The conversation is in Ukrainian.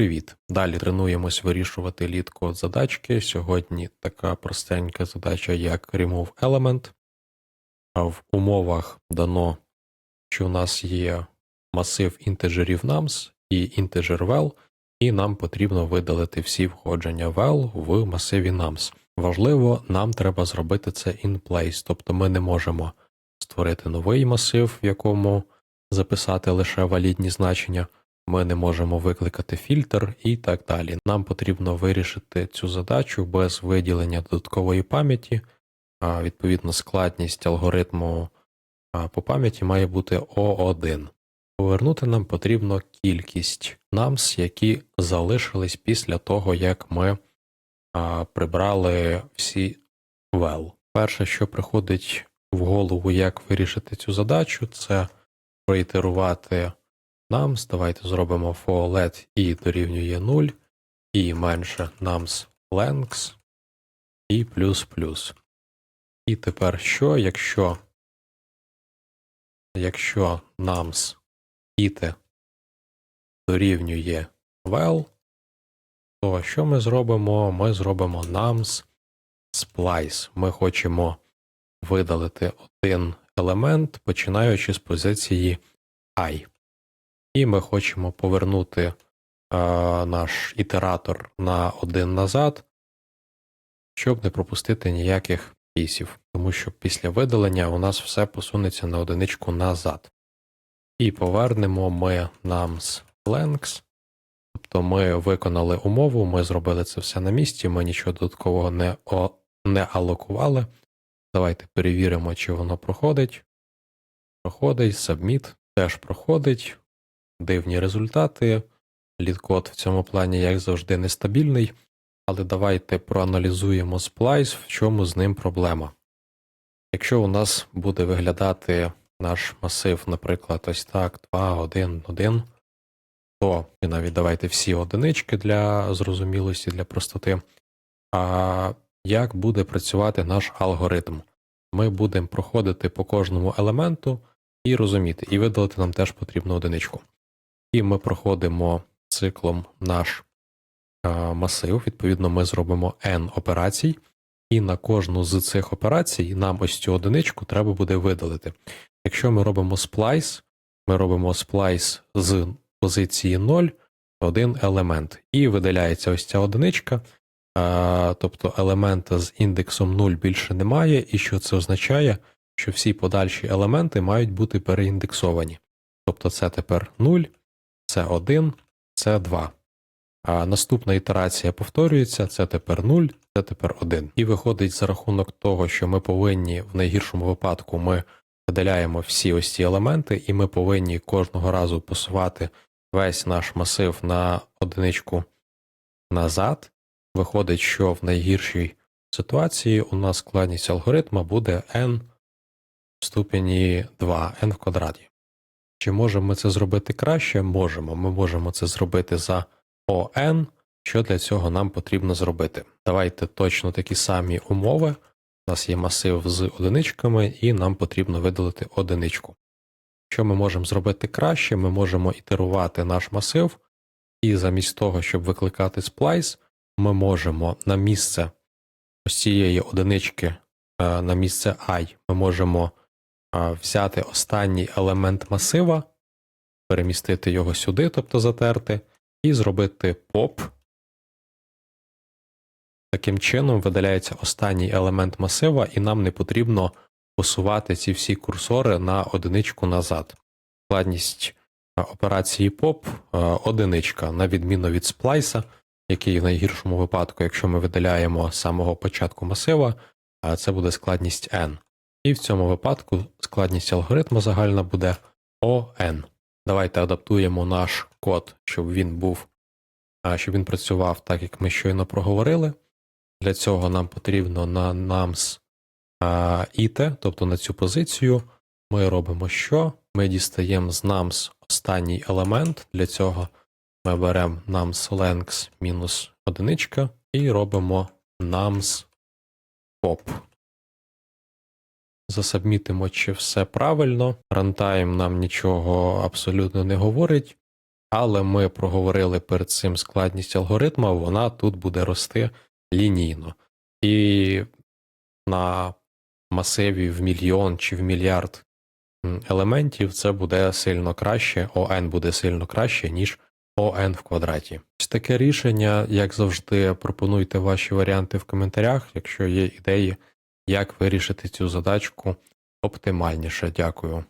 Привіт! Далі тренуємось вирішувати лід-код задачки. Сьогодні така простенька задача, як remove element. А в умовах дано, що у нас є масив інтеджерів nums і integer val, і нам потрібно видалити всі входження val в масиві nums. Важливо, нам треба зробити це in place, тобто ми не можемо створити новий масив, в якому записати лише валідні значення ми не можемо викликати фільтр і так далі. Нам потрібно вирішити цю задачу без виділення додаткової пам'яті. Відповідно, складність алгоритму по пам'яті має бути O1. Повернути нам потрібно кількість nums, які залишились після того, як ми прибрали всі vel. Перше, що приходить в голову, як вирішити цю задачу, це проітерувати nums. Давайте зробимо for let і дорівнює 0, і менше nums length і плюс плюс. І тепер що, якщо якщо nums іте дорівнює vel, то що ми зробимо? Ми зробимо nums splice. Ми хочемо видалити один елемент, починаючи з позиції i. І ми хочемо повернути е, наш ітератор на один назад, щоб не пропустити ніяких пісів, тому що після видалення у нас все посунеться на одиничку назад. І повернемо ми nums length, тобто ми виконали умову, ми зробили це все на місці, ми нічого додаткового не, о, не алокували. Давайте перевіримо, чи воно проходить. Проходить, submit теж проходить дивні результати. Лідкод в цьому плані, як завжди, нестабільний, але давайте проаналізуємо сплайс, в чому з ним проблема. Якщо у нас буде виглядати наш масив, наприклад, ось так, 2, 1, 1, то і навіть давайте всі одинички для зрозумілості, для простоти. А як буде працювати наш алгоритм? Ми будемо проходити по кожному елементу і розуміти, і видалити нам теж потрібну одиничку. І ми проходимо циклом наш масив. Відповідно, ми зробимо n операцій, і на кожну з цих операцій нам ось цю одиничку треба буде видалити. Якщо ми робимо сплайс, ми робимо сплайс з позиції 0 один елемент, і видаляється ось ця одиничка, тобто елемента з індексом 0 більше немає, і що це означає, що всі подальші елементи мають бути переіндексовані. Тобто це тепер 0 це 1, це 2. А наступна ітерація повторюється, це тепер 0, це тепер 1. І виходить за рахунок того, що ми повинні в найгіршому випадку ми видаляємо всі ось ці елементи, і ми повинні кожного разу посувати весь наш масив на одиничку назад. Виходить, що в найгіршій ситуації у нас складність алгоритма буде n в ступені 2, n в квадраті. Чи можемо ми це зробити краще? Можемо. Ми можемо це зробити за ОН. Що для цього нам потрібно зробити? Давайте точно такі самі умови. У нас є масив з одиничками, і нам потрібно видалити одиничку. Що ми можемо зробити краще? Ми можемо ітерувати наш масив, і замість того, щоб викликати сплайс, ми можемо на місце ось цієї одинички, е, на місце I, ми можемо взяти останній елемент масива, перемістити його сюди, тобто затерти, і зробити поп. Таким чином видаляється останній елемент масива, і нам не потрібно посувати ці всі курсори на одиничку назад. Складність операції поп одиничка, на відміну від сплайса, який в найгіршому випадку, якщо ми видаляємо з самого початку масива, це буде складність n. І в цьому випадку складність алгоритму загальна буде ON. Давайте адаптуємо наш код, щоб він був, щоб він працював так, як ми щойно проговорили. Для цього нам потрібно на nums ite, тобто на цю позицію. Ми робимо що? Ми дістаємо з nums останній елемент. Для цього ми беремо nums length мінус одиничка і робимо nums pop засабмітимо, чи все правильно. Рантайм нам нічого абсолютно не говорить. але ми проговорили перед цим складність алгоритма, вона тут буде рости лінійно. І на масиві в мільйон чи в мільярд елементів це буде сильно краще, ОН буде сильно краще, ніж ОН в квадраті. Ось таке рішення, як завжди, пропонуйте ваші варіанти в коментарях, якщо є ідеї, як вирішити цю задачку оптимальніше. Дякую.